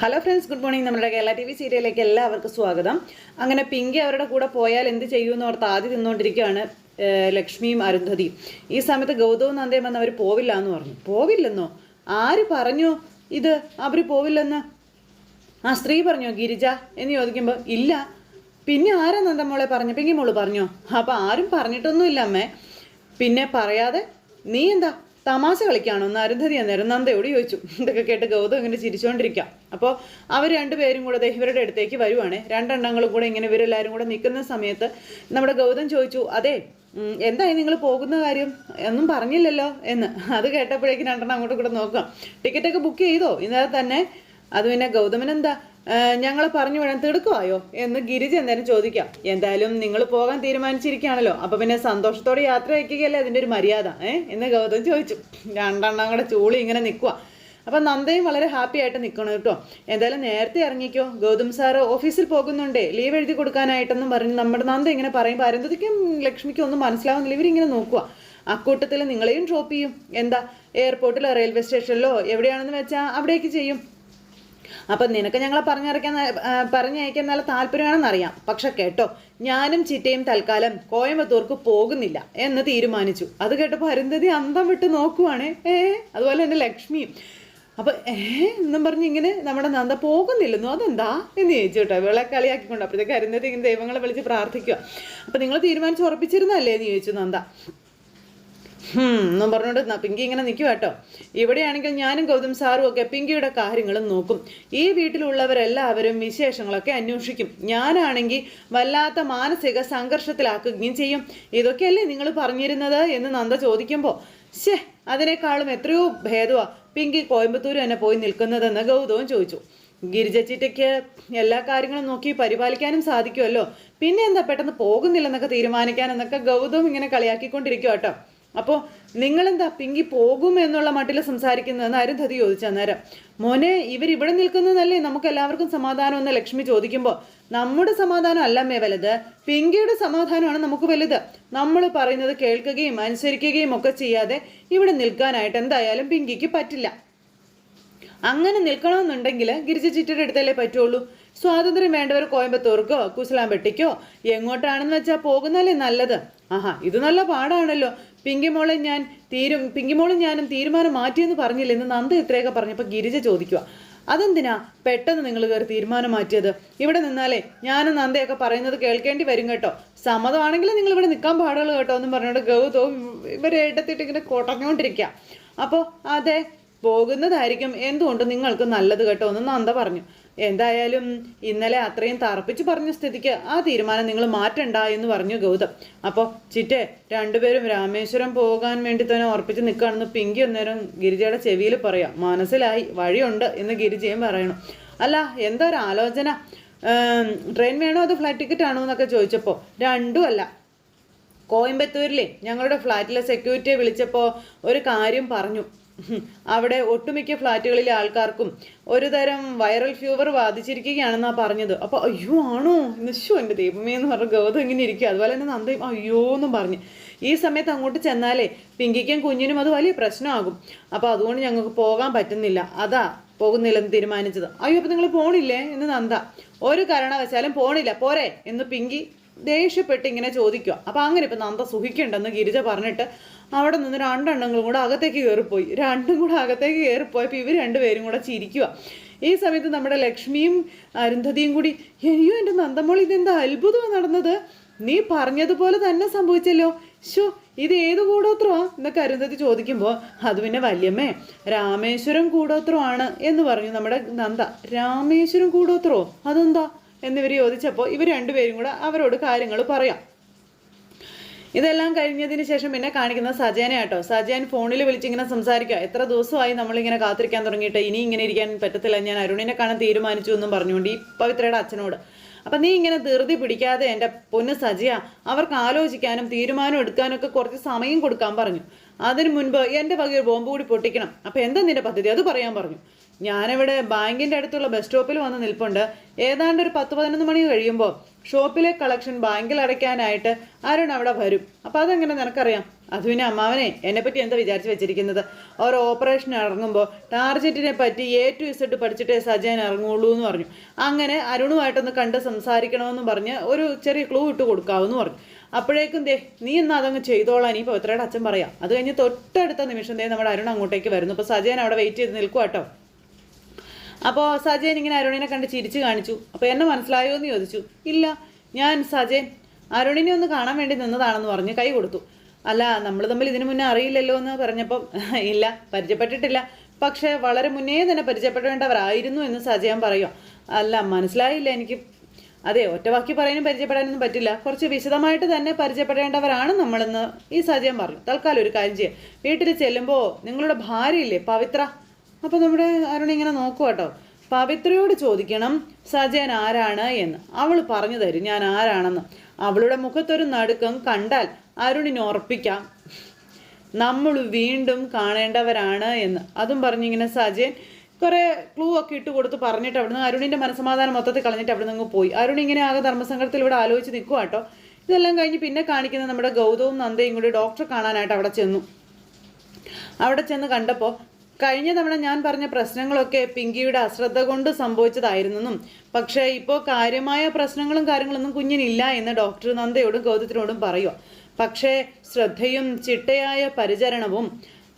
Hello friends good morning നമ്മുടെ Kerala T V സീരിയലിലേക്ക് എല്ലാവർക്കും സ്വാഗതം. അങ്ങനെ പിങ്കി അവരുടെ കൂടെ പോയാൽ എന്ത് ചെയ്യുമെന്ന് ഓർത്ത് ആദ്യം നിന്നുകൊണ്ടിരിക്കുകയാണ് ലക്ഷ്മിയും അരുന്ധതിയും. ഈ സമയത്ത് ഗൗതവും നന്ദയും വന്ന് അവർ പോവില്ല എന്ന് പറഞ്ഞു. പോവില്ലെന്നോ? ആര് പറഞ്ഞു ഇത്? അവർ പോവില്ലെന്ന്? ആ സ്ത്രീ പറഞ്ഞോ ഗിരിജ? എന്ന് ചോദിക്കുമ്പോൾ ഇല്ല. പിന്നെ ആരാ നന്ദമോളെ പറഞ്ഞു? പിങ്കി മോൾ പറഞ്ഞോ? അപ്പം ആരും പറഞ്ഞിട്ടൊന്നുമില്ല അമ്മേ. പിന്നെ പറയാതെ നീ എന്താ തമാശ കളിക്കാണോ. എന്ന് അരുന്ധതി അന്നേരം നന്ദയോട് ചോദിച്ചു. ഇതൊക്കെ കേട്ട് ഗൗതം ഇങ്ങനെ ചിരിച്ചുകൊണ്ടിരിക്കാം അപ്പോൾ അവർ രണ്ടുപേരും കൂടെ ഇവരുടെ അടുത്തേക്ക് വരുവാണ്. രണ്ടെണ്ണങ്ങളും കൂടെ ഇങ്ങനെ ഇവരെല്ലാവരും കൂടെ നിൽക്കുന്ന സമയത്ത് നമ്മുടെ ഗൗതം ചോദിച്ചു അതെ എന്തായി നിങ്ങൾ പോകുന്ന കാര്യം? ഒന്നും പറഞ്ഞില്ലല്ലോ? എന്ന്. അത് കേട്ടപ്പോഴേക്കും രണ്ടെണ്ണം അങ്ങോട്ടും കൂടെ നോക്കാം. ടിക്കറ്റൊക്കെ ബുക്ക് ചെയ്തോ? ഇന്നലെ തന്നെ. അത് പിന്നെ ഗൗതമൻ എന്താ ഞങ്ങൾ പറഞ്ഞു വിടാൻ തിടുക്കമായോ? എന്ന് ഗിരിജ എന്തായാലും ചോദിക്കാം. എന്തായാലും നിങ്ങൾ പോകാൻ തീരുമാനിച്ചിരിക്കുകയാണല്ലോ. അപ്പൊ പിന്നെ സന്തോഷത്തോടെ യാത്ര അയക്കുകയല്ലേ അതിന്റെ ഒരു മര്യാദ ഏഹ് എന്ന് ഗൗതം ചോദിച്ചു. രണ്ടെണ്ണം കൂടെ ചൂളി ഇങ്ങനെ നിൽക്കുക അപ്പൊ നന്ദയും വളരെ ഹാപ്പി ആയിട്ട് നിൽക്കണം കേട്ടോ. എന്തായാലും നേരത്തെ ഇറങ്ങിക്കോ. ഗൗതം സാർ ഓഫീസിൽ പോകുന്നുണ്ടേ. ലീവ് എഴുതി കൊടുക്കാനായിട്ടെന്നും പറഞ്ഞ് നമ്മുടെ നന്ദ ഇങ്ങനെ പറയുമ്പോൾ അരന്തതിക്കും ലക്ഷ്മിക്കും ഒന്നും മനസ്സിലാവുന്നില്ല. ഇവരിങ്ങനെ നോക്കുക അക്കൂട്ടത്തിൽ നിങ്ങളെയും ഡ്രോപ്പ് ചെയ്യും. എന്താ? എയർപോർട്ടിലോ റെയിൽവേ സ്റ്റേഷനിലോ എവിടെയാണെന്ന് വെച്ചാൽ അവിടേക്ക് ചെയ്യും. അപ്പം നിനക്ക് ഞങ്ങളെ പറഞ്ഞറിയിക്കാൻ പറഞ്ഞയക്കാൻ നല്ല താല്പര്യമാണെന്ന് അറിയാം പക്ഷെ കേട്ടോ ഞാനും ചിറ്റയും തൽക്കാലം കോയമ്പത്തൂർക്ക് പോകുന്നില്ല എന്ന് തീരുമാനിച്ചു. അത് കേട്ടപ്പോൾ അരുന്ധതി അന്തം വിട്ട് നോക്കുവാണേ. ഏ അതുപോലെ തന്നെ ലക്ഷ്മിയും. അപ്പൊ ഏ എന്നും പറഞ്ഞ് ഇങ്ങനെ നമ്മുടെ നന്ദ പോകുന്നില്ലെന്നോ? അതെന്താ? എന്ന് ചോദിച്ചു കേട്ടോ. ഇവളെ കളിയാക്കിക്കൊണ്ട്. അപ്പോഴത്തേക്ക് അരുന്ധതി ഇങ്ങനെ ദൈവങ്ങളെ വിളിച്ച് പ്രാർത്ഥിക്കുക അപ്പൊ നിങ്ങൾ തീരുമാനിച്ച് ഉറപ്പിച്ചിരുന്നല്ലേ എന്ന് ചോദിച്ചു നന്ദ. എന്നും പറഞ്ഞുകൊണ്ട് പിങ്കി ഇങ്ങനെ നിൽക്കുക കേട്ടോ. ഇവിടെയാണെങ്കിൽ ഞാനും ഗൗതം സാറും ഒക്കെ പിങ്കിയുടെ കാര്യങ്ങളും നോക്കും. ഈ വീട്ടിലുള്ളവരെല്ലാവരും വിശേഷങ്ങളൊക്കെ അന്വേഷിക്കും. ഞാനാണെങ്കിൽ വല്ലാത്ത മാനസിക സംഘർഷത്തിലാക്കുകയും ചെയ്യും. ഇതൊക്കെയല്ലേ നിങ്ങൾ പറഞ്ഞിരുന്നത് എന്ന് നന്ദ ചോദിക്കുമ്പോൾ ശേ അതിനേക്കാളും എത്രയോ ഭേദമാ പിങ്കി കോയമ്പത്തൂർ തന്നെ പോയി നിൽക്കുന്നതെന്ന് ഗൗതവും ചോദിച്ചു. ഗിരിജച്ചിറ്റയ്ക്ക് എല്ലാ കാര്യങ്ങളും നോക്കി പരിപാലിക്കാനും സാധിക്കുമല്ലോ പിന്നെ എന്താ പെട്ടെന്ന് പോകുന്നില്ലെന്നൊക്കെ തീരുമാനിക്കാൻ എന്നൊക്കെ ഗൗതം ഇങ്ങനെ കളിയാക്കിക്കൊണ്ടിരിക്കും കേട്ടോ. അപ്പോൾ നിങ്ങളെന്താ പിങ്കി പോകും എന്നുള്ള മട്ടിൽ സംസാരിക്കുന്നതെന്ന് അരുന്ധതി ചോദിച്ച അന്നേരം. മോനെ ഇവർ ഇവിടെ നിൽക്കുന്നതല്ലേ? നമുക്ക് എല്ലാവർക്കും സമാധാനം എന്ന് ലക്ഷ്മി ചോദിക്കുമ്പോൾ നമ്മുടെ സമാധാനം അല്ലമ്മേ വലുത്. പിങ്കിയുടെ സമാധാനമാണ് നമുക്ക് വലുത്. നമ്മൾ പറയുന്നത് കേൾക്കുകയും അനുസരിക്കുകയും ഒക്കെ ചെയ്യാതെ ഇവിടെ നിൽക്കാനായിട്ട് എന്തായാലും പിങ്കിക്ക് പറ്റില്ല. അങ്ങനെ നിൽക്കണമെന്നുണ്ടെങ്കിൽ ഗിരിജ ചിറ്റയുടെ അടുത്തല്ലേ പറ്റുള്ളൂ? സ്വാതന്ത്ര്യം വേണ്ടവർ കോയമ്പത്തൂർക്കോ കുസലാമ്പെട്ടിക്കോ എങ്ങോട്ടാണെന്ന് വെച്ചാൽ പോകുന്നല്ലേ നല്ലത്? ആഹാ ഇത് നല്ല പാടാണല്ലോ. പിങ്കിമോളെ ഞാൻ തീരും പിങ്കിമോളും ഞാനും തീരുമാനം മാറ്റിയെന്ന് പറഞ്ഞില്ല? എന്ന് നന്ദ ഇത്രയൊക്കെ പറഞ്ഞപ്പോൾ ഗിരിജ ചോദിക്കുക അതെന്തിനാ പെട്ടെന്ന് നിങ്ങൾ കയറി തീരുമാനം മാറ്റിയത്? ഇവിടെ നിന്നാലേ ഞാനും നന്ദയൊക്കെ പറയുന്നത് കേൾക്കേണ്ടി വരും കേട്ടോ. സമ്മതമാണെങ്കിൽ നിങ്ങൾ ഇവിടെ നിൽക്കാൻ പാടുള്ളൂ കേട്ടോ എന്നും പറഞ്ഞുകൊണ്ട് ഗൗതവും ഇവരെ ഇടത്തിട്ട് ഇങ്ങനെ കൊട്ടഞ്ഞുകൊണ്ടിരിക്കുക അപ്പോൾ അതെ പോകുന്നതായിരിക്കും. എന്തുകൊണ്ട് നിങ്ങൾക്ക് നല്ലത് കേട്ടോ എന്ന് നന്ദ പറഞ്ഞു. എന്തായാലും ഇന്നലെ അത്രയും തറപ്പിച്ച് പറഞ്ഞ സ്ഥിതിക്ക് ആ തീരുമാനം നിങ്ങൾ മാറ്റണ്ട എന്ന് പറഞ്ഞു ഗൗതം. അപ്പോൾ ചിറ്റേ രണ്ടുപേരും രാമേശ്വരം പോകാൻ വേണ്ടി തന്നെ ഉറപ്പിച്ച് നിൽക്കുകയാണെന്ന് പിങ്കി അന്നേരം ഗിരിജയുടെ ചെവിയിൽ പറയാം. മനസ്സിലായി വഴിയുണ്ട് എന്ന് ഗിരിജയും പറയണം. അല്ല എന്താ ഒരു ആലോചന? ട്രെയിൻ വേണോ അത് ഫ്ലൈറ്റ് ടിക്കറ്റ് ആണോ എന്നൊക്കെ ചോദിച്ചപ്പോൾ രണ്ടും അല്ല. കോയമ്പത്തൂരിലെ ഞങ്ങളുടെ ഫ്ലാറ്റിലെ സെക്യൂരിറ്റിയെ വിളിച്ചപ്പോൾ ഒരു കാര്യം പറഞ്ഞു. അവിടെ ഒട്ടുമിക്ക ഫ്ലാറ്റുകളിലെ ആൾക്കാർക്കും ഒരു തരം വൈറൽ ഫീവർ ബാധിച്ചിരിക്കുകയാണെന്നാ പറഞ്ഞത്. അപ്പോൾ അയ്യോ ആണോ? നിശോ എന്റെ ദൈവമേ എന്ന് പറഞ്ഞ ഗൗതം ഇങ്ങനെ ഇരിക്കുക അതുപോലെ തന്നെ നന്ദയും അയ്യോ എന്നും പറഞ്ഞു. ഈ സമയത്ത് അങ്ങോട്ട് ചെന്നാലേ പിങ്കിക്കും കുഞ്ഞിനും അത് വലിയ പ്രശ്നമാകും. അപ്പോൾ അതുകൊണ്ട് ഞങ്ങൾക്ക് പോകാൻ പറ്റുന്നില്ല. അതാ പോകുന്നില്ലെന്ന് തീരുമാനിച്ചത്. അയ്യോ അപ്പോൾ നിങ്ങൾ പോണില്ലേ? എന്ന് നന്ദ. ഒരു കാരണവശാലും പോണില്ല. പോരെ എന്ന് പിങ്കി ദേഷ്യപ്പെട്ട് ഇങ്ങനെ ചോദിക്കുക. അപ്പം അങ്ങനെ ഇപ്പം നന്ദ സുഖിക്കണ്ടെന്ന് ഗിരിജ പറഞ്ഞിട്ട് അവിടെ നിന്ന് രണ്ടെണ്ണങ്ങളും കൂടെ അകത്തേക്ക് കയറിപ്പോയി. രണ്ടും കൂടെ അകത്തേക്ക് കയറിപ്പോയപ്പോൾ ഇവർ രണ്ടുപേരും കൂടെ ചിരിക്കുക. ഈ സമയത്ത് നമ്മുടെ ലക്ഷ്മിയും അരുന്ധതിയും കൂടി അയ്യോ എന്റെ നന്ദമോളി ഇതെന്താ അത്ഭുതമാണ് നടന്നത്? നീ പറഞ്ഞതുപോലെ തന്നെ സംഭവിച്ചല്ലോ. ശോ ഇത് ഏത് കൂടോത്രമാ? എന്നൊക്കെ അരുന്ധതി ചോദിക്കുമ്പോൾ അത് പിന്നെ വല്യമ്മേ രാമേശ്വരം കൂടോത്രമാണ് എന്ന് പറഞ്ഞു നമ്മുടെ നന്ദ. രാമേശ്വരം കൂടോത്രോ അതെന്താ? എന്നിവർ ചോദിച്ചപ്പോൾ ഇവർ രണ്ടുപേരും കൂടെ അവരോട് കാര്യങ്ങൾ പറയാം. ഇതെല്ലാം കഴിഞ്ഞതിന് ശേഷം പിന്നെ കാണിക്കുന്ന സജയനെ കേട്ടോ സജയൻ ഫോണിൽ വിളിച്ചിങ്ങനെ സംസാരിക്കുക. എത്ര ദിവസമായി നമ്മളിങ്ങനെ കാത്തിരിക്കാൻ തുടങ്ങിയിട്ട് ഇനി ഇങ്ങനെ ഇരിക്കാൻ പറ്റത്തില്ല ഞാൻ അരുണിനെ കാണാൻ തീരുമാനിച്ചു എന്നും പറഞ്ഞുകൊണ്ട് ഈ പവിത്രയുടെ അച്ഛനോട്. അപ്പം നീ ഇങ്ങനെ ധൃതി പിടിക്കാതെ എന്റെ പൊന്ന് സജിയ അവർക്ക് ആലോചിക്കാനും തീരുമാനം എടുക്കാനൊക്കെ കുറച്ച് സമയം കൊടുക്കാൻ പറഞ്ഞു. അതിനു മുൻപ് എന്റെ വക ഒരു ബോംബ് കൂടി പൊട്ടിക്കണം. അപ്പം എന്താ നിന്റെ പദ്ധതി? അത് പറയാൻ പറഞ്ഞു. ഞാനിവിടെ ബാങ്കിന്റെ അടുത്തുള്ള ബസ് സ്റ്റോപ്പിൽ വന്ന് നിൽപ്പുണ്ട്. ഏതാണ്ട് ഒരു പത്ത് പതിനൊന്ന് മണി കഴിയുമ്പോൾ ഷോപ്പിലെ കളക്ഷൻ ബാങ്കിൽ അടയ്ക്കാനായിട്ട് അരുൺ അവിടെ വരും. അപ്പോൾ അതെങ്ങനെ നിനക്കറിയാം? അത് പിന്നെ അമ്മാവനെ എന്നെപ്പറ്റി എന്താ വിചാരിച്ച് വെച്ചിരിക്കുന്നത്? ഒരു ഓപ്പറേഷൻ ഇറങ്ങുമ്പോൾ ടാർജറ്റിനെ പറ്റി എ ടു ഇസഡ് പഠിച്ചിട്ടേ സജയൻ ഇറങ്ങുള്ളൂ എന്ന് പറഞ്ഞു. അങ്ങനെ അരുണുമായിട്ടൊന്ന് കണ്ട് സംസാരിക്കണമെന്ന് പറഞ്ഞ് ഒരു ചെറിയ ക്ലൂ ഇട്ട് കൊടുക്കാവെന്ന് പറഞ്ഞു. അപ്പോഴേക്കും ദേ നീ എന്നാ അതങ്ങ് ചെയ്തോളാം. ഇനി പവിത്രയുടെ അച്ഛൻ പറയാം? അത് കഴിഞ്ഞ് തൊട്ടടുത്ത നിമിഷം ദേ നമ്മുടെ അരുൺ അങ്ങോട്ടേക്ക് വരുന്നു. അപ്പോൾ സജയൻ അവിടെ വെയിറ്റ് ചെയ്ത് നിൽക്കുക കേട്ടോ അപ്പോൾ സജയൻ ഇങ്ങനെ അരുണിനെ കണ്ട് ചിരിച്ചു കാണിച്ചു. അപ്പോൾ എന്നെ മനസ്സിലായോ എന്ന് ചോദിച്ചു. ഇല്ല ഞാൻ സജയൻ അരുണിനെ ഒന്ന് കാണാൻ വേണ്ടി നിന്നതാണെന്ന് പറഞ്ഞ് കൈ കൊടുത്തു. അല്ല നമ്മൾ തമ്മിൽ ഇതിനു മുന്നേ അറിയില്ലല്ലോ എന്ന് പറഞ്ഞപ്പം ഇല്ല പരിചയപ്പെട്ടിട്ടില്ല. പക്ഷേ വളരെ മുന്നേ തന്നെ പരിചയപ്പെടേണ്ടവരായിരുന്നു എന്ന് സജയൻ പറയുക അല്ല മനസ്സിലായില്ല എനിക്ക്. അതെ ഒറ്റവാക്കി പറയാനും പരിചയപ്പെടാനൊന്നും പറ്റില്ല. കുറച്ച് വിശദമായിട്ട് തന്നെ പരിചയപ്പെടേണ്ടവരാണ് നമ്മളെന്ന് ഈ സജയം പറഞ്ഞു. തൽക്കാലം ഒരു കാര്യം ചെയ്യാം. വീട്ടിൽ ചെല്ലുമ്പോൾ നിങ്ങളുടെ ഭാര്യയില്ലേ പവിത്ര? അപ്പോൾ നമ്മുടെ അരുൺ ഇങ്ങനെ നോക്കുക കേട്ടോ. പവിത്രയോട് ചോദിക്കണം സജയൻ ആരാണ് എന്ന്. അവൾ പറഞ്ഞു തരും ഞാൻ ആരാണെന്ന്. അവളുടെ മുഖത്തൊരു നടുക്കം കണ്ടാൽ അരുണിന് ഉറപ്പിക്കാം. നമ്മൾ വീണ്ടും കാണേണ്ടവരാണ് എന്ന്. അതും പറഞ്ഞിങ്ങനെ സജയൻ കുറേ ക്ലൂ ഒക്കെ ഇട്ട് കൊടുത്ത് പറഞ്ഞിട്ട് അവിടുന്ന് അരുണിന്റെ മനസ്സമാധാനം മൊത്തത്തിൽ കളഞ്ഞിട്ട് അവിടെ നിന്ന് പോയി. അരുൺ ഇങ്ങനെ ആകെ ധർമ്മസംഘത്തിൽ ഇവിടെ ആലോചിച്ച് നിൽക്കുക കേട്ടോ ഇതെല്ലാം കഴിഞ്ഞ് പിന്നെ കാണിക്കുന്ന നമ്മുടെ ഗൗതവും നന്ദയും കൂടി ഡോക്ടറെ കാണാനായിട്ട് അവിടെ ചെന്നു. അവിടെ ചെന്ന് കണ്ടപ്പോൾ കഴിഞ്ഞ തവണ ഞാൻ പറഞ്ഞ പ്രശ്നങ്ങളൊക്കെ പിങ്കിയുടെ അശ്രദ്ധ കൊണ്ട് സംഭവിച്ചതായിരുന്നെന്നും പക്ഷേ ഇപ്പോൾ കാര്യമായ പ്രശ്നങ്ങളും കാര്യങ്ങളൊന്നും കുഞ്ഞിനില്ല എന്ന് ഡോക്ടർ നന്ദയോടും ഗൗതത്തിനോടും പറയുക പക്ഷേ ശ്രദ്ധയും ചിട്ടയായ പരിചരണവും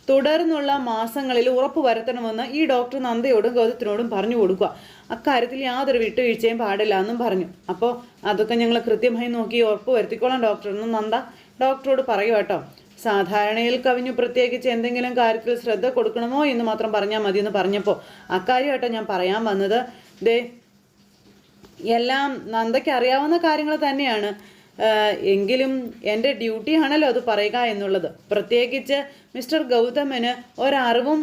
തുടർന്നുള്ള മാസങ്ങളിൽ ഉറപ്പ് വരുത്തണമെന്ന് ഈ ഡോക്ടർ നന്ദയോടും ഗൗതത്തിനോടും പറഞ്ഞു കൊടുക്കുക. അക്കാര്യത്തിൽ യാതൊരു വിട്ടുവീഴ്ചയും പാടില്ല എന്നും പറഞ്ഞു. അപ്പോൾ അതൊക്കെ ഞങ്ങൾ കൃത്യമായി നോക്കി ഉറപ്പ് വരുത്തിക്കോളാം ഡോക്ടർ എന്നും നന്ദ ഡോക്ടറോട് പറയൂ കേട്ടോ. സാധാരണയിൽ കവിഞ്ഞു പ്രത്യേകിച്ച് എന്തെങ്കിലും കാര്യത്തിൽ ശ്രദ്ധ കൊടുക്കണമോ എന്ന് മാത്രം പറഞ്ഞാൽ മതി എന്ന് പറഞ്ഞപ്പോൾ അക്കാര്യമായിട്ടോ ഞാൻ പറയാൻ വന്നത്. ദേ എല്ലാം നന്ദയ്ക്ക് അറിയാവുന്ന കാര്യങ്ങൾ തന്നെയാണ്. എങ്കിലും എന്റെ ഡ്യൂട്ടിയാണല്ലോ അത് പറയുക എന്നുള്ളത്. പ്രത്യേകിച്ച് മിസ്റ്റർ ഗൗതമന് ഒരറിവും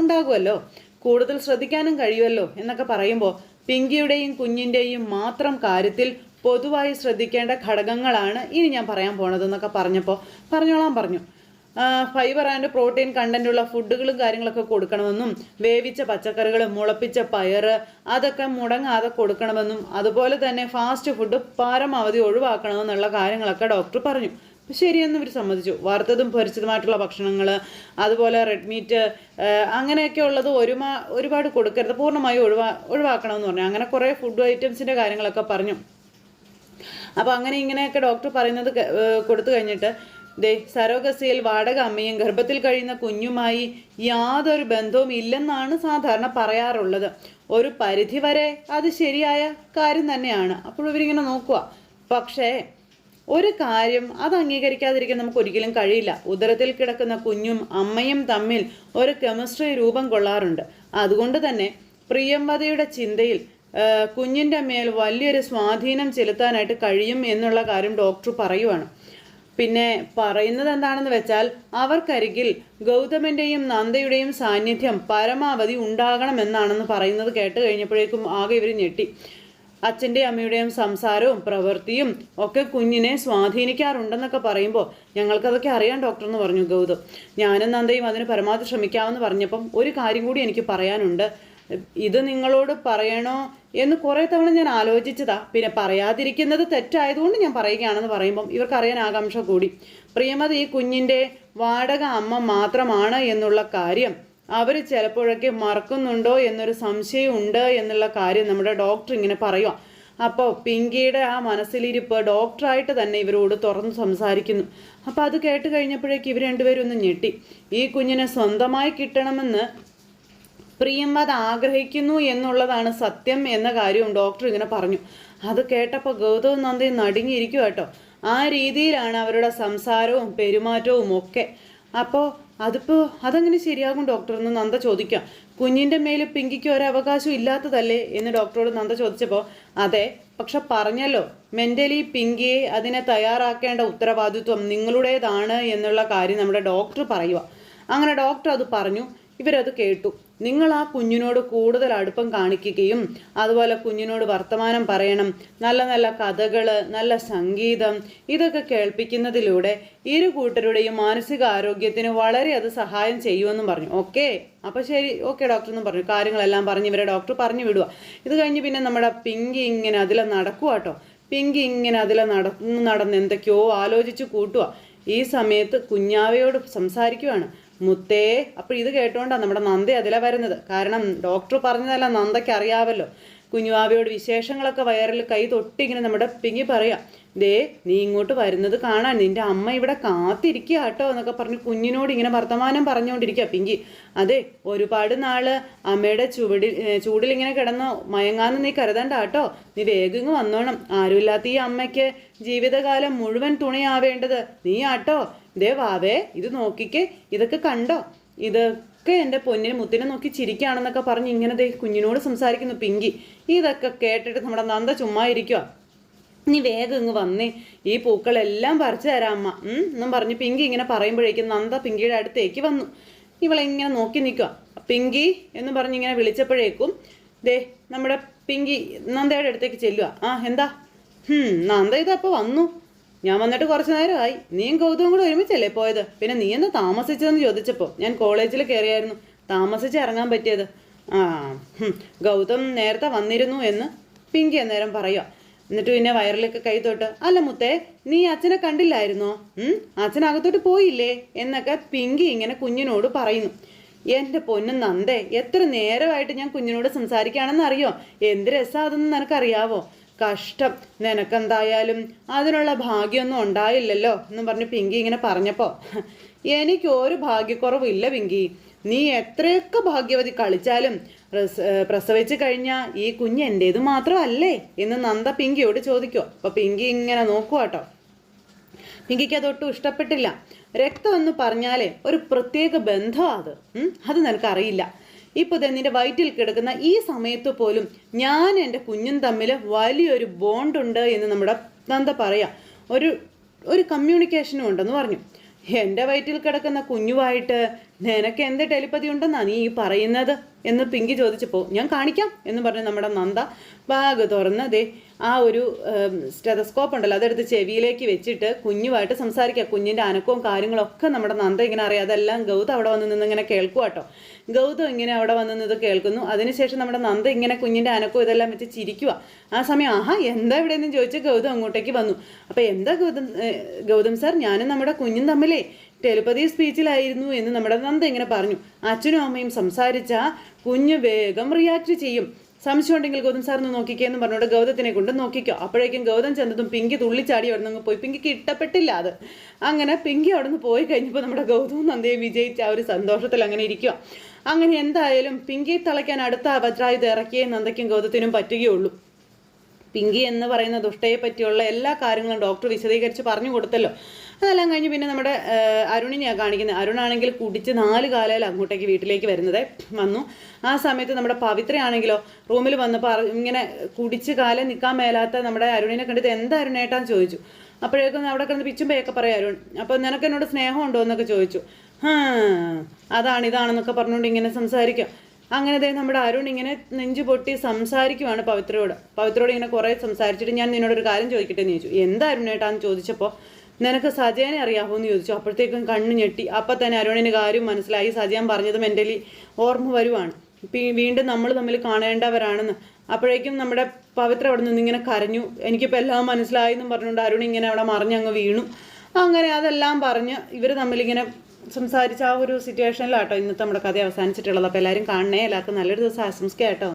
ഉണ്ടാകുമല്ലോ. കൂടുതൽ ശ്രദ്ധിക്കാനും കഴിയുമല്ലോ എന്നൊക്കെ പറയുമ്പോൾ പിങ്കിയുടെയും കുഞ്ഞിന്റെയും മാത്രം കാര്യത്തിൽ പൊതുവായി ശ്രദ്ധിക്കേണ്ട ഘടകങ്ങളാണ് ഇനി ഞാൻ പറയാൻ പോണതെന്നൊക്കെ പറഞ്ഞപ്പോൾ പറഞ്ഞോളാൻ പറഞ്ഞു. ഫൈബർ ആൻഡ് പ്രോട്ടീൻ കണ്ടന്റ് ഉള്ള ഫുഡുകളും കാര്യങ്ങളൊക്കെ കൊടുക്കണമെന്നും വേവിച്ച പച്ചക്കറികൾ മുളപ്പിച്ച പയർ അതൊക്കെ മുടങ്ങാതെ കൊടുക്കണമെന്നും അതുപോലെ തന്നെ ഫാസ്റ്റ് ഫുഡ് പരമാവധി ഒഴിവാക്കണമെന്നുള്ള കാര്യങ്ങളൊക്കെ ഡോക്ടർ പറഞ്ഞു. ശരിയെന്ന് ഇവർ സമ്മതിച്ചു. വറുത്തതും പൊരിച്ചതുമായിട്ടുള്ള ഭക്ഷണങ്ങൾ അതുപോലെ റെഡ് മീറ്റ് അങ്ങനെയൊക്കെ ഉള്ളത് ഒരുമാ ഒരുപാട് കൊടുക്കരുത്. പൂർണമായും ഒഴിവാ ഒഴിവാക്കണമെന്ന് പറഞ്ഞു. അങ്ങനെ കുറേ ഫുഡ് ഐറ്റംസിന്റെ കാര്യങ്ങളൊക്കെ പറഞ്ഞു. അപ്പോൾ അങ്ങനെ ഇങ്ങനെയൊക്കെ ഡോക്ടർ പറയുന്നത് കൊടുത്തു കഴിഞ്ഞിട്ട് ദേ സരോഗസിയിൽ വാടക അമ്മയും ഗർഭത്തിൽ കഴിയുന്ന കുഞ്ഞുമായി യാതൊരു ബന്ധവും ഇല്ലെന്നാണ് സാധാരണ പറയാറുള്ളത്. ഒരു പരിധി വരെ അത് ശരിയായ കാര്യം തന്നെയാണ്. അപ്പോൾ ഇവരിങ്ങനെ നോക്കുക. പക്ഷേ ഒരു കാര്യം അത് അംഗീകരിക്കാതിരിക്കാൻ നമുക്ക് ഒരിക്കലും കഴിയില്ല. ഉദരത്തിൽ കിടക്കുന്ന കുഞ്ഞും അമ്മയും തമ്മിൽ ഒരു കെമിസ്ട്രി രൂപം കൊള്ളാറുണ്ട്. അതുകൊണ്ട് തന്നെ പ്രിയംവതയുടെ ചിന്തയിൽ കുഞ്ഞിന്റെ മേൽ വലിയൊരു സ്വാധീനം ചെലുത്താനായിട്ട് കഴിയും എന്നുള്ള കാര്യം ഡോക്ടർ പറയുവാണ്. പിന്നെ പറയുന്നത് എന്താണെന്ന് വെച്ചാൽ അവർക്കരികിൽ ഗൗതമന്റെയും നന്ദയുടെയും സാന്നിധ്യം പരമാവധി ഉണ്ടാകണമെന്നാണെന്ന് പറയുന്നത് കേട്ട് കഴിഞ്ഞപ്പോഴേക്കും ആകെ ഇവർ ഞെട്ടി. അച്ഛന്റെയും അമ്മയുടെയും സംസാരവും പ്രവൃത്തിയും ഒക്കെ കുഞ്ഞിനെ സ്വാധീനിക്കാറുണ്ടെന്നൊക്കെ പറയുമ്പോൾ ഞങ്ങൾക്കതൊക്കെ അറിയാം ഡോക്ടർ എന്ന് പറഞ്ഞു ഗൗതം. ഞാനും നന്ദയും അതിന് പരമാവധി ശ്രമിക്കാമെന്ന് പറഞ്ഞപ്പം ഒരു കാര്യം കൂടി എനിക്ക് പറയാനുണ്ട്. ഇത് നിങ്ങളോട് പറയണോ എന്ന് കുറേ തവണ ഞാൻ ആലോചിച്ചതാ. പിന്നെ പറയാതിരിക്കുന്നത് തെറ്റായതുകൊണ്ട് ഞാൻ പറയുകയാണെന്ന് പറയുമ്പം ഇവർക്കറിയാൻ ആകാംക്ഷ കൂടി. പ്രിയമത ഈ കുഞ്ഞിന്റെ വാടക അമ്മ മാത്രമാണ് എന്നുള്ള കാര്യം അവർ ചിലപ്പോഴൊക്കെ മറക്കുന്നുണ്ടോ എന്നൊരു സംശയം ഉണ്ട് എന്നുള്ള കാര്യം നമ്മുടെ ഡോക്ടർ ഇങ്ങനെ പറയുക അപ്പോൾ പിങ്കിയുടെ ആ മനസ്സിലിരിപ്പ് ഡോക്ടറായിട്ട് തന്നെ ഇവരോട് തുറന്ന് സംസാരിക്കുന്നു. അപ്പോൾ അത് കേട്ട് കഴിഞ്ഞപ്പോഴേക്ക് ഇവർ രണ്ടുപേരും ഒന്ന് ഞെട്ടി. ഈ കുഞ്ഞിനെ സ്വന്തമായി കിട്ടണമെന്ന് പ്രിയംവദ ആഗ്രഹിക്കുന്നു എന്നുള്ളതാണ് സത്യം എന്ന കാര്യവും ഡോക്ടർ ഇങ്ങനെ പറഞ്ഞു. അത് കേട്ടപ്പോൾ ഗൗതവും നന്ദി നടുങ്ങിയിരിക്കും കേട്ടോ. ആ രീതിയിലാണ് അവരുടെ സംസാരവും പെരുമാറ്റവും ഒക്കെ. അപ്പോൾ അതിപ്പോൾ അതങ്ങനെ ശരിയാകും ഡോക്ടർ? എന്ന് നന്ദ ചോദിക്കാം. കുഞ്ഞിന്റെ മേൽ പിങ്കിക്ക് ഒരവകാശം ഇല്ലാത്തതല്ലേ? എന്ന് ഡോക്ടറോട് നന്ദ ചോദിച്ചപ്പോൾ അതെ പക്ഷെ പറഞ്ഞല്ലോ മെന്റലി പിങ്കിയെ അതിനെ തയ്യാറാക്കേണ്ട ഉത്തരവാദിത്വം നിങ്ങളുടേതാണ് എന്നുള്ള കാര്യം നമ്മുടെ ഡോക്ടർ പറയുക അങ്ങനെ ഡോക്ടർ അത് പറഞ്ഞു. ഇവരത് കേട്ടു. നിങ്ങൾ ആ കുഞ്ഞിനോട് കൂടുതൽ അടുപ്പം കാണിക്കുകയും അതുപോലെ കുഞ്ഞിനോട് വർത്തമാനം പറയണം. നല്ല നല്ല കഥകൾ നല്ല സംഗീതം ഇതൊക്കെ കേൾപ്പിക്കുന്നതിലൂടെ ഇരു കൂട്ടരുടെയും മാനസിക ആരോഗ്യത്തിന് വളരെ അത് സഹായം ചെയ്യുമെന്നും പറഞ്ഞു. ഓക്കെ? അപ്പോൾ ശരി. ഓക്കെ ഡോക്ടർ എന്നും പറഞ്ഞു. കാര്യങ്ങളെല്ലാം പറഞ്ഞ് ഇവരെ ഡോക്ടർ പറഞ്ഞു വിടുക ഇത് കഴിഞ്ഞ് പിന്നെ നമ്മുടെ പിങ്കി ഇങ്ങനെ അതിലെ നടക്കുക കേട്ടോ പിങ്കി ഇങ്ങനെ അതിലെ നടന്ന് നടന്ന് എന്തൊക്കെയോ ആലോചിച്ച് കൂട്ടുക ഈ സമയത്ത് കുഞ്ഞാവയോട് സംസാരിക്കുവാണ്. മുത്തേ അപ്പോൾ ഇത് കേട്ടോണ്ടാ നമ്മുടെ നന്ദ അതിലെ വരുന്നത്. കാരണം ഡോക്ടർ പറഞ്ഞതല്ല നന്ദയ്ക്ക് അറിയാവല്ലോ. കുഞ്ഞുവാവയോട് വിശേഷങ്ങളൊക്കെ വയറിൽ കൈ തൊട്ടിങ്ങനെ നമ്മുടെ പിങ്ങി പറയാം ദേ നീ ഇങ്ങോട്ട് വരുന്നത് കാണാൻ നിന്റെ അമ്മ ഇവിടെ കാത്തിരിക്കുക കേട്ടോ എന്നൊക്കെ പറഞ്ഞ് കുഞ്ഞിനോട് ഇങ്ങനെ വർത്തമാനം പറഞ്ഞുകൊണ്ടിരിക്കുക പിങ്കി. അതെ ഒരുപാട് നാൾ അമ്മയുടെ ചുവടിൽ ചൂടിൽ ഇങ്ങനെ കിടന്ന് മയങ്ങാന്ന് നീ കരുതണ്ട കേട്ടോ. നീ വേഗം വന്നോണം. ആരുമില്ലാത്ത ഈ അമ്മയ്ക്ക് ജീവിതകാലം മുഴുവൻ തുണയാവേണ്ടത് നീ ആട്ടോ ദേ വാവേ ഇത് നോക്കിക്കേ ഇതൊക്കെ കണ്ടോ? ഇതൊക്കെ എന്റെ പൊന്നിന് മുത്തിനെ നോക്കി ചിരിക്കുകയാണെന്നൊക്കെ പറഞ്ഞ് ഇങ്ങനെ കുഞ്ഞിനോട് സംസാരിക്കുന്നു. പിങ്കി ഇതൊക്കെ കേട്ടിട്ട് നമ്മുടെ നന്ദ ചുമ്മാ ഇരിക്കുക നീ വേഗം ഇങ്ങ് വന്നേ. ഈ പൂക്കളെല്ലാം പറിച്ചു തരാം അമ്മ. എന്നും പറഞ്ഞ് പിങ്കി ഇങ്ങനെ പറയുമ്പോഴേക്കും നന്ദ പിങ്കിയുടെ അടുത്തേക്ക് വന്നു. ഇവളെ ഇങ്ങനെ നോക്കി നിൽക്കുക പിങ്കി എന്ന് പറഞ്ഞ് ഇങ്ങനെ വിളിച്ചപ്പോഴേക്കും ദേ നമ്മുടെ പിങ്കി നന്ദയുടെ അടുത്തേക്ക് ചെല്ലുക ആ എന്താ? നന്ദ ഇതപ്പോൾ വന്നു. ഞാൻ വന്നിട്ട് കുറച്ച് നേരമായി. നീയും ഗൗതവും കൂടെ ഒരുമിച്ചല്ലേ പോയത്? പിന്നെ നീ എന്ന് താമസിച്ചതെന്ന് ചോദിച്ചപ്പോൾ ഞാൻ കോളേജിൽ കയറിയായിരുന്നു താമസിച്ച് ഇറങ്ങാൻ പറ്റിയത്. ആ ഗൗതം നേരത്തെ വന്നിരുന്നു എന്ന് പിങ്കി അന്നേരം പറയുക എന്നിട്ട് പിന്നെ വയറിലൊക്കെ കൈ തൊട്ട് അല്ല മുത്തേ നീ അച്ഛനെ കണ്ടില്ലായിരുന്നോ? അകത്തോട്ട് പോയില്ലേ? എന്നൊക്കെ പിങ്കി ഇങ്ങനെ കുഞ്ഞിനോട് പറയുന്നു. എന്റെ പൊന്നും നന്ദേ എത്ര നേരമായിട്ട് ഞാൻ കുഞ്ഞിനോട് സംസാരിക്കുകയാണെന്ന് അറിയോ എന്ത് രസം അതൊന്നും നിനക്കറിയാവോ? കഷ്ടം. നിനക്കെന്തായാലും അതിനുള്ള ഭാഗ്യമൊന്നും ഉണ്ടായില്ലല്ലോ എന്നും പറഞ്ഞ് പിങ്കി ഇങ്ങനെ പറഞ്ഞപ്പോൾ എനിക്ക് ഒരു ഭാഗ്യക്കുറവില്ല പിങ്കി. നീ എത്രയൊക്കെ ഭാഗ്യവതി കളിച്ചാലും പ്രസവിച്ച് കഴിഞ്ഞാൽ ഈ കുഞ്ഞ് എന്റേത് മാത്രമല്ലേ? എന്ന് നന്ദ പിങ്കിയോട് ചോദിക്കുമോ അപ്പോൾ പിങ്കി ഇങ്ങനെ നോക്കുക കേട്ടോ പിങ്കിക്ക് അതൊട്ടും ഇഷ്ടപ്പെട്ടില്ല. രക്തം എന്ന് പറഞ്ഞാലേ ഒരു പ്രത്യേക ബന്ധമാണ് അത്? അത് നിനക്കറിയില്ല. ഇപ്പോൾ ദേ നിന്റെ വയറ്റിൽ കിടക്കുന്ന ഈ സമയത്ത് പോലും ഞാൻ എന്റെ കുഞ്ഞും തമ്മിൽ വലിയൊരു ബോണ്ടുണ്ട് എന്ന് നമ്മുടെ നന്ദ പറയാം. ഒരു ഒരു കമ്മ്യൂണിക്കേഷനും ഉണ്ടെന്ന് പറഞ്ഞു. എന്റെ വയറ്റിൽ കിടക്കുന്ന കുഞ്ഞുമായിട്ട് നിനക്ക് എന്ത് ടെലിപ്പതി ഉണ്ടെന്നാണ് നീ ഈ പറയുന്നത്? എന്ന് പിങ്കി ചോദിച്ചപ്പോൾ ഞാൻ കാണിക്കാം എന്ന് പറഞ്ഞ് നമ്മുടെ നന്ദ ബാഗ് തുറന്ന് ദേ ആ ഒരു സ്റ്റെതസ്കോപ്പ് ഉണ്ടല്ലോ അതെടുത്ത് ചെവിയിലേക്ക് വെച്ചിട്ട് കുഞ്ഞുമായിട്ട് സംസാരിക്കുക കുഞ്ഞിന്റെ അനക്കവും കാര്യങ്ങളൊക്കെ നമ്മുടെ നന്ദ ഇങ്ങനെ അറിയാം. അതെല്ലാം ഗൗതം അവിടെ വന്ന് നിന്ന് ഇങ്ങനെ കേൾക്കുക കേട്ടോ ഗൗതം ഇങ്ങനെ അവിടെ വന്ന് നിന്ന് കേൾക്കുന്നു. അതിനുശേഷം നമ്മുടെ നന്ദ ഇങ്ങനെ കുഞ്ഞിന്റെ അനക്കവും ഇതെല്ലാം വെച്ച് ചിരിക്കുക ആ സമയം ആഹാ എന്താ ഇവിടെ എന്ന് ചോദിച്ച്? ഗൗതം അങ്ങോട്ടേക്ക് വന്നു. അപ്പോൾ എന്താ ഗൗതം ഗൗതം സാർ ഞാനും നമ്മുടെ കുഞ്ഞും തമ്മിലേ ടെലിപ്പതി സ്പീച്ചിലായിരുന്നു എന്ന് നമ്മുടെ നന്ദ ഇങ്ങനെ പറഞ്ഞു. അച്ഛനും അമ്മയും സംസാരിച്ച കുഞ്ഞ് വേഗം റിയാക്ട് ചെയ്യും. സംശയം ഉണ്ടെങ്കിൽ ഗൗതം സാർ ഒന്ന് നോക്കിക്കേ എന്ന് പറഞ്ഞോണ്ട് ഗൗതത്തിനെ കൊണ്ട് നോക്കിക്കോ. അപ്പോഴേക്കും ഗൗതം ചെന്നതും പിങ്കി തുള്ളിച്ചാടി അവിടെ നിന്ന് പോയി. പിങ്കിക്ക് ഇഷ്ടപ്പെട്ടില്ല അത്. അങ്ങനെ പിങ്കി അവിടെ നിന്ന് പോയി കഴിഞ്ഞപ്പോൾ നമ്മുടെ ഗൗതവും നന്ദയും വിജയിച്ച ആ ഒരു സന്തോഷത്തിൽ അങ്ങനെ ഇരിക്കുക അങ്ങനെ എന്തായാലും പിങ്കിയെ തളയ്ക്കാൻ അടുത്ത വജ്രായുധ ഇറക്കിയേ നന്ദയ്ക്കും ഗൗതത്തിനും പറ്റുകയുള്ളൂ. പിങ്കി എന്ന് പറയുന്ന ദുഷ്ടയെ പറ്റിയുള്ള എല്ലാ കാര്യങ്ങളും ഡോക്ടർ വിശദീകരിച്ച് പറഞ്ഞു കൊടുത്തല്ലോ. അതെല്ലാം കഴിഞ്ഞ് പിന്നെ നമ്മുടെ അരുണിനെയാണ് കാണിക്കുന്നത്. അരുണാണെങ്കിൽ കുടിച്ച് നാല് കാലയിൽ അങ്ങോട്ടേക്ക് വീട്ടിലേക്ക് വരുന്നത് വന്നു. ആ സമയത്ത് നമ്മുടെ പവിത്രയാണെങ്കിലോ റൂമിൽ വന്നപ്പോൾ ഇങ്ങനെ കുടിച്ച് കാലം നിൽക്കാൻ മേലാത്ത നമ്മുടെ അരുണിനെ കണ്ടിട്ട് എന്താ അരുണേട്ടാന്ന് ചോദിച്ചു. അപ്പോഴേക്കും അവിടെ കിടന്ന് പിച്ചും പറയാം അരുൺ. അപ്പോൾ നിനക്ക് എന്നോട് സ്നേഹമുണ്ടോ? എന്നൊക്കെ ചോദിച്ചു. അതാണ് ഇതാണെന്നൊക്കെ പറഞ്ഞുകൊണ്ട് ഇങ്ങനെ സംസാരിക്കാം. അങ്ങനെ ദേ നമ്മുടെ അരുൺ ഇങ്ങനെ നെഞ്ചു പൊട്ടി സംസാരിക്കുവാണ് പവിത്രയോട്. പവിത്രയോട് ഇങ്ങനെ കുറേ സംസാരിച്ചിട്ട് ഞാൻ നിന്നോടൊരു കാര്യം ചോദിക്കട്ടെ? എന്ന് ചോദിച്ചു. എന്താ അരുണേട്ടാന്ന് ചോദിച്ചപ്പോൾ നിനക്ക് സജയനെ അറിയാമോ എന്ന് ചോദിച്ചു. അപ്പോഴത്തേക്കും കണ്ണു ഞെട്ടി. അപ്പം തന്നെ അരുണിന് കാര്യം മനസ്സിലായി. സജയൻ പറഞ്ഞത് മെന്റലി ഓർമ്മ വരുവാണ്. വീണ്ടും നമ്മൾ തമ്മിൽ കാണേണ്ടവരാണെന്ന്. അപ്പോഴേക്കും നമ്മുടെ പവിത്ര അവിടെ നിന്ന് ഇങ്ങനെ കരഞ്ഞു. എനിക്കിപ്പോൾ എല്ലാം മനസ്സിലായി എന്നും പറഞ്ഞുകൊണ്ട് അരുൺ ഇങ്ങനെ അവിടെ മറിഞ്ഞ് അങ്ങ് വീണു. അങ്ങനെ അതെല്ലാം പറഞ്ഞ് ഇവർ തമ്മിലിങ്ങനെ സംസാരിച്ച ആ ഒരു സിറ്റുവേഷനിലാട്ടോ ഇന്നത്തെ നമ്മുടെ കഥ അവസാനിച്ചിട്ടുള്ളത്. അപ്പോൾ എല്ലാവരും കാണണേ. എല്ലാവർക്കും നല്ലൊരു ദിവസം ആശംസിക്കാം